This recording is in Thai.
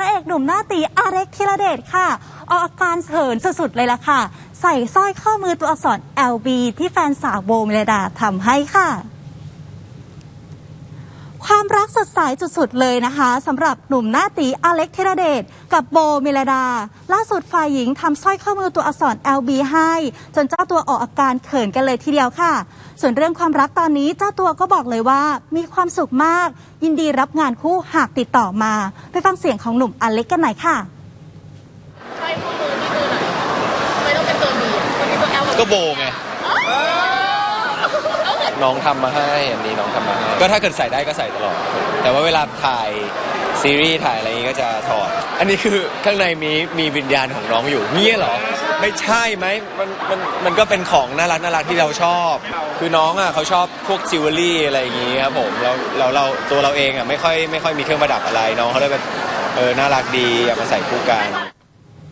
ระเอกหนุ่มหน้าตีอาเร็กธีรเดชค่ะ ออกอาการเหินสุดๆเลยล่ะค่ะ ใส่สร้อยข้อมือตัวอักษร LB ที่แฟนสาวโบเมลดาทำให้ค่ะ ความรักสดใสสุดๆเลยนะคะสำหรับหนุ่มหน้าตีอเล็กธีรเดชกับโบเมลดา ล่าสุดฝ่ายหญิงทำสร้อยข้อมือตัวอักษร LB ให้ จนเจ้าตัวออกอาการเขินกันเลยทีเดียวค่ะ ส่วนเรื่องความรักตอนนี้เจ้าตัวก็บอกเลยว่ามีความสุขมาก ยินดีรับงานคู่หากติดต่อมา ไปฟังเสียงของหนุ่มอเล็กกันหน่อยค่ะใช่ข้อมือนี่คือไหนทำไมต้องเป็นตัวบีอะมันมีตัวแอลกับก็โบไง น้องทำมาให้อันนี้น้องทำมาให้ก็ถ้าเกิดใส่ได้ก็ใส่ตลอด แต่ว่าเวลาถ่ายซีรีส์ถ่ายอะไรอย่างงี้ก็จะถอด อันนี้คือข้างในมีมีวิญญาณของน้องอยู่เนี่ยเหรอ ไม่ใช่ไหมมันมันมันก็เป็นของน่ารักน่ารักที่เราชอบ คือน้องอะเขาชอบพวกจิวเวลรี่อะไรอย่างงี้ครับผมเราเราเราตัวเราเองอะไม่ค่อยไม่ค่อยมีเครื่องประดับอะไรน้องเขาเลยแบบเออน่ารักดีอยากมาใส่คู่กัน